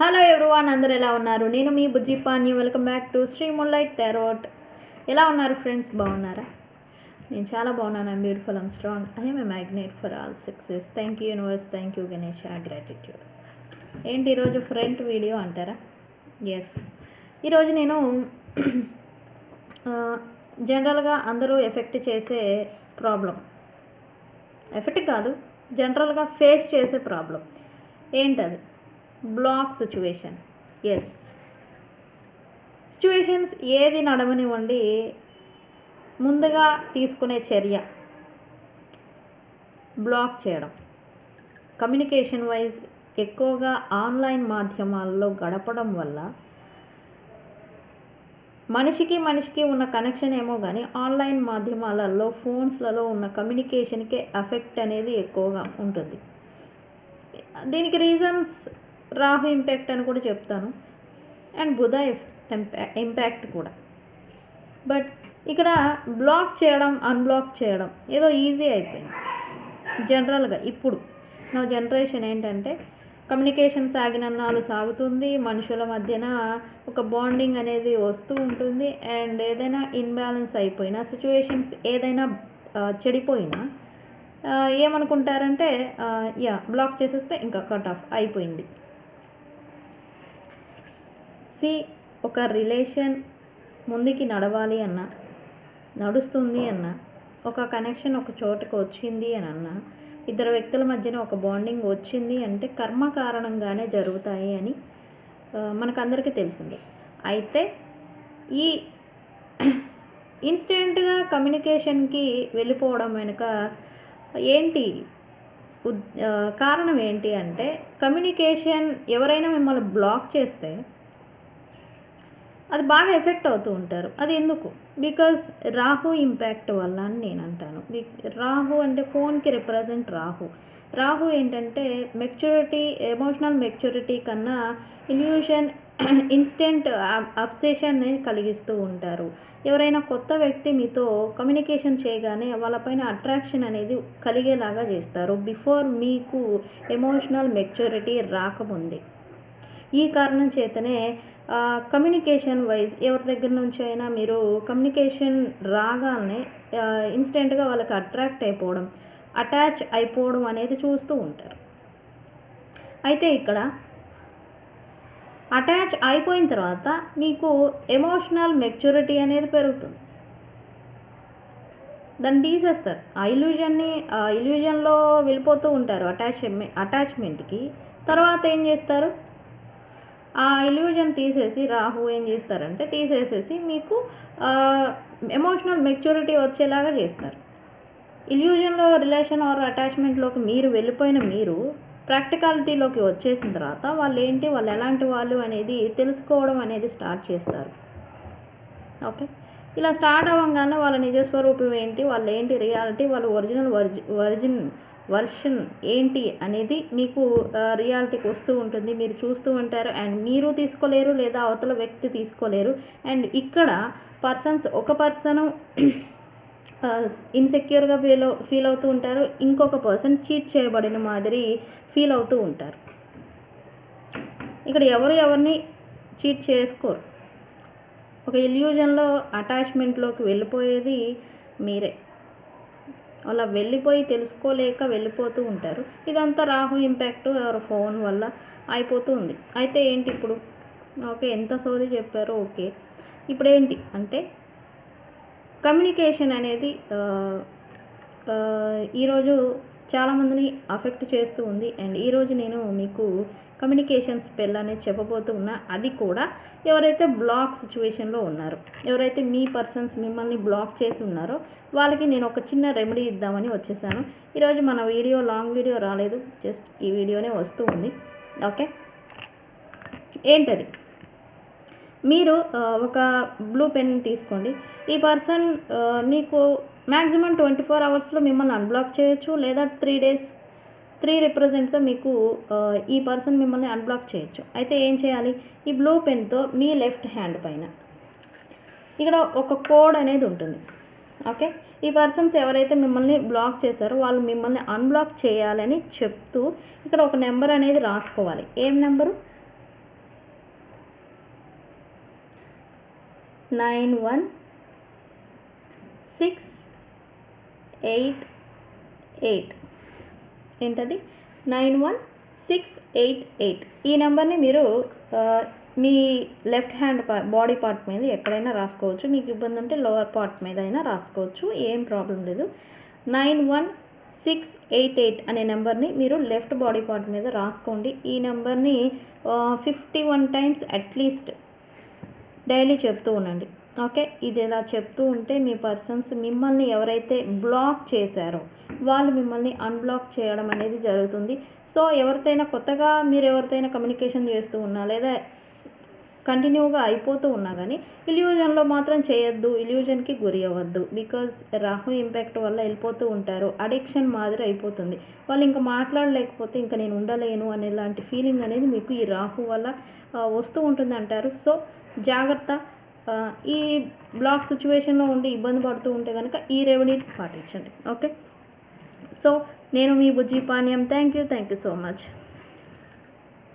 Hello everyone అందరు ఎలా ఉన్నారు? నేను మీ Bujji welcome back to Sri mullite tarot ఎలా ఉన్నారు ఫ్రెండ్స్ బాగున్నారా? నేను చాలా బాగున్నాను. I'm beautiful and strong I am magnet magnet for all success thank you universe thank you Ganesh gratitude ఏంటి ఈరోజు ఫ్రంట్ వీడియో అంటారా? ఎస్ ఈరోజు నేను జనరల్గా అందరూ ఎఫెక్ట్ చేసే ప్రాబ్లం ఎఫెక్ట్ కాదు జనరల్గా ఫేస్ చేసే ప్రాబ్లం ఏంటది? Black situation. ఎస్ సిచ్యువేషన్స్ ఏది నడవనివ్వండి ముందుగా తీసుకునే చర్య. బ్లాక్ చేయడం. కమ్యూనికేషన్ వైజ్ ఎక్కువగా ఆన్లైన్ మాధ్యమాల్లో గడపడం వల్ల మనిషికి మనిషికి ఉన్న కనెక్షన్ ఏమో కానీ ఆన్లైన్ మాధ్యమాలలో ఫోన్స్లలో ఉన్న కమ్యూనికేషన్కే ఎఫెక్ట్ అనేది ఎక్కువగా ఉంటుంది. దీనికి రీజన్స్ రాహు ఇంపాక్ట్ అని కూడా చెప్తాను. అండ్ బుధ ఇంపాక్ట్ కూడా. బట్ ఇక్కడ బ్లాక్ చేయడం అన్బ్లాక్ చేయడం ఏదో ఈజీ అయిపోయింది. జనరల్గా ఇప్పుడు నా జనరేషన్ ఏంటంటే కమ్యూనికేషన్ సాగినన్నాళ్ళు సాగుతుంది. మనుషుల మధ్యన ఒక బాండింగ్ అనేది వస్తూ ఉంటుంది. అండ్ ఏదైనా ఇన్బ్యాలెన్స్ అయిపోయినా సిచ్యువేషన్స్ ఏదైనా చెడిపోయినా ఏమనుకుంటారంటే యా బ్లాక్ చేసేస్తే ఇంకా కట్ ఆఫ్ అయిపోయింది. సి ఒక రిలేషన్ ముందుకి నడవాలి అన్న. నడుస్తుంది అన్న. ఒక కనెక్షన్ ఒక చోటుకు వచ్చింది అని అన్న. ఇద్దరు వ్యక్తుల మధ్యన ఒక బాండింగ్ వచ్చింది అంటే కర్మ కారణంగానే జరుగుతాయి అని మనకందరికీ తెలిసింది. అయితే ఈ ఇన్స్టెంట్గా కమ్యూనికేషన్కి వెళ్ళిపోవడం వెనుక ఏంటి కారణం ఏంటి అంటే కమ్యూనికేషన్ ఎవరైనా మిమ్మల్ని బ్లాక్ చేస్తే అది బాగా ఎఫెక్ట్ అవుతూ ఉంటారు. అది ఎందుకు? బికాస్ రాహు ఇంపాక్ట్ వల్ల అని నేను అంటాను. రాహు అంటే ఫోన్కి రిప్రజెంట్ రాహు. రాహు ఏంటంటే మెచ్యూరిటీ ఎమోషనల్ మెచ్యూరిటీ కన్నా ఇల్యూషన్ ఇన్స్టెంట్ అబ్సెషన్ కలిగిస్తూ ఉంటారు. ఎవరైనా కొత్త వ్యక్తి మీతో కమ్యూనికేషన్ చేయగానే వాళ్ళపైన అట్రాక్షన్ అనేది కలిగేలాగా చేస్తారు. బిఫోర్ మీకు ఎమోషనల్ మెచ్యూరిటీ రాకముందే. ఈ కారణం చేతనే కమ్యూనికేషన్ వైజ్ ఎవరి దగ్గర నుంచి అయినా మీరు కమ్యూనికేషన్ రాగానే ఇన్స్టెంట్గా వాళ్ళకి అట్రాక్ట్ అయిపోవడం అటాచ్ అయిపోవడం అనేది చూస్తూ ఉంటారు. అయితే ఇక్కడ అటాచ్ అయిపోయిన తర్వాత మీకు ఎమోషనల్ మెచ్యూరిటీ అనేది పెరుగుతుంది. దాన్ని తీసేస్తారు. ఆ ఇల్యూజన్ని ఆ ఇల్యూజన్లో వెళ్ళిపోతూ ఉంటారు అటాచ్ అటాచ్మెంట్కి తర్వాత ఏం చేస్తారు? ఆ ఇల్యూజన్ తీసేసి రాహు ఏం చేస్తారంటే తీసేసేసి మీకు ఎమోషనల్ మెచ్యూరిటీ వచ్చేలాగా చేస్తారు. ఇల్యూజన్లో రిలేషన్ ఆర్ అటాచ్మెంట్లోకి మీరు వెళ్ళిపోయిన మీరు ప్రాక్టికాలిటీలోకి వచ్చేసిన తర్వాత వాళ్ళు ఏంటి వాళ్ళు ఎలాంటి వాళ్ళు అనేది తెలుసుకోవడం అనేది స్టార్ట్ చేస్తారు. ఓకే ఇలా స్టార్ట్ అవ్వగానే వాళ్ళ నిజస్వరూపం ఏంటి వాళ్ళు ఏంటి రియాలిటీ వాళ్ళు ఒరిజినల్ వర్జి వర్జిన్ వర్షన్ ఏంటి అనేది మీకు రియాలిటీకి వస్తూ ఉంటుంది. మీరు చూస్తూ ఉంటారు. అండ్ మీరు తీసుకోలేరు లేదా అవతల వ్యక్తి తీసుకోలేరు. అండ్ ఇక్కడ పర్సన్స్ ఒక పర్సను ఇన్సెక్యూర్గా ఫీల్ ఫీల్ అవుతూ ఉంటారు. ఇంకొక పర్సన్ చీట్ చేయబడిన మాదిరి ఫీల్ అవుతూ ఉంటారు. ఇక్కడ ఎవరు ఎవరిని చీట్ చేసుకోరు. ఒక ఇల్యూజన్లో అటాచ్మెంట్లోకి వెళ్ళిపోయేది మీరే. అలా వెళ్ళిపోయి తెలుసుకోలేక వెళ్ళిపోతూ ఉంటారు. ఇదంతా రాహు ఇంపాక్ట్ ఎవరి ఫోన్ వల్ల అయిపోతూ ఉంది. అయితే ఏంటి ఇప్పుడు? ఓకే ఎంత సోది చెప్పారో ఓకే. ఇప్పుడు ఏంటి? అంటే కమ్యూనికేషన్ అనేది ఈరోజు చాలామందిని అఫెక్ట్ చేస్తూ ఉంది. అండ్ ఈరోజు నేను మీకు కమ్యూనికేషన్ స్పెల్ అనేది చెప్పబోతూ ఉన్నా. అది కూడా ఎవరైతే బ్లాక్ సిచ్యువేషన్లో ఉన్నారో ఎవరైతే మీ పర్సన్స్ మిమ్మల్ని బ్లాక్ చేసి ఉన్నారో వాళ్ళకి నేను ఒక చిన్న రెమెడీ ఇద్దామని వచ్చేసాను. ఈరోజు మన వీడియో లాంగ్ వీడియో రాలేదు. జస్ట్ ఈ వీడియోనే వస్తూ ఉంది. ఓకే ఏంటది? మీరు ఒక బ్లూ పెన్ తీసుకోండి. ఈ పర్సన్ మీకు మ్యాక్సిమం ట్వంటీ ఫోర్ అవర్స్లో మిమ్మల్ని అన్బ్లాక్ చేయొచ్చు లేదా త్రీ డేస్ త్రీ రిప్రజెంట్గా మీకు ఈ పర్సన్ మిమ్మల్ని అన్బ్లాక్ చేయొచ్చు. అయితే ఏం చేయాలి? ఈ బ్లూ పెన్తో మీ లెఫ్ట్ హ్యాండ్ పైన ఇక్కడ ఒక కోడ్ అనేది ఉంటుంది. ఓకే? ఈ పర్సన్స్ ఎవరైతే మిమ్మల్ని బ్లాక్ చేశారో వాళ్ళు మిమ్మల్ని అన్బ్లాక్ చేయాలని చెప్తూ ఇక్కడ ఒక నెంబర్ అనేది రాసుకోవాలి. ఏం number? Nine one six eight eight. ఏంటది? Nine one six eight eight. ఈ నెంబర్ని మీరు మీ లెఫ్ట్ హ్యాండ్ బాడీ పార్ట్ మీద ఎక్కడైనా రాసుకోవచ్చు. మీకు ఇబ్బంది ఉంటే లోవర్ పార్ట్ మీద అయినా రాసుకోవచ్చు. ఏం ప్రాబ్లం లేదు. Nine one six eight eight అనే నెంబర్ని మీరు లెఫ్ట్ బాడీ పార్ట్ మీద రాసుకోండి. ఈ నెంబర్ని fifty one times at least daily చెప్తూ ఉండండి. ఓకే ఇది ఇలా చెప్తూ ఉంటే మీ పర్సన్స్ మిమ్మల్ని ఎవరైతే బ్లాక్ చేశారో వాళ్ళు మిమ్మల్ని అన్బ్లాక్ చేయడం అనేది జరుగుతుంది. సో ఎవరితోనైనా కొత్తగా మీరు ఎవరితోనైనా కమ్యూనికేషన్ చేస్తూ ఉన్నా లేదా కంటిన్యూగా అయిపోతూ ఉన్నా కానీ ఇల్యూజన్లో మాత్రం చేయొద్దు ఇల్యూజన్కి గురి అవ్వద్దు. బికాజ్ రాహు ఇంపాక్ట్ వల్ల వెళ్ళిపోతూ ఉంటారు అడిక్షన్ మాదిరి అయిపోతుంది. వాళ్ళు ఇంకా మాట్లాడలేకపోతే ఇంకా నేను ఉండలేను అనేలాంటి ఫీలింగ్ అనేది మీకు ఈ రాహు వల్ల వస్తూ ఉంటుంది అంటారు సో జాగ్రత్త ఈ బ్లాక్ సిచ్యువేషన్లో ఉండి ఇబ్బంది పడుతూ ఉంటే కనుక ఈ రెవెన్యూని పాటించండి ఓకే? సో నేను మీ బుజ్జి పానీయం thank you thank you so much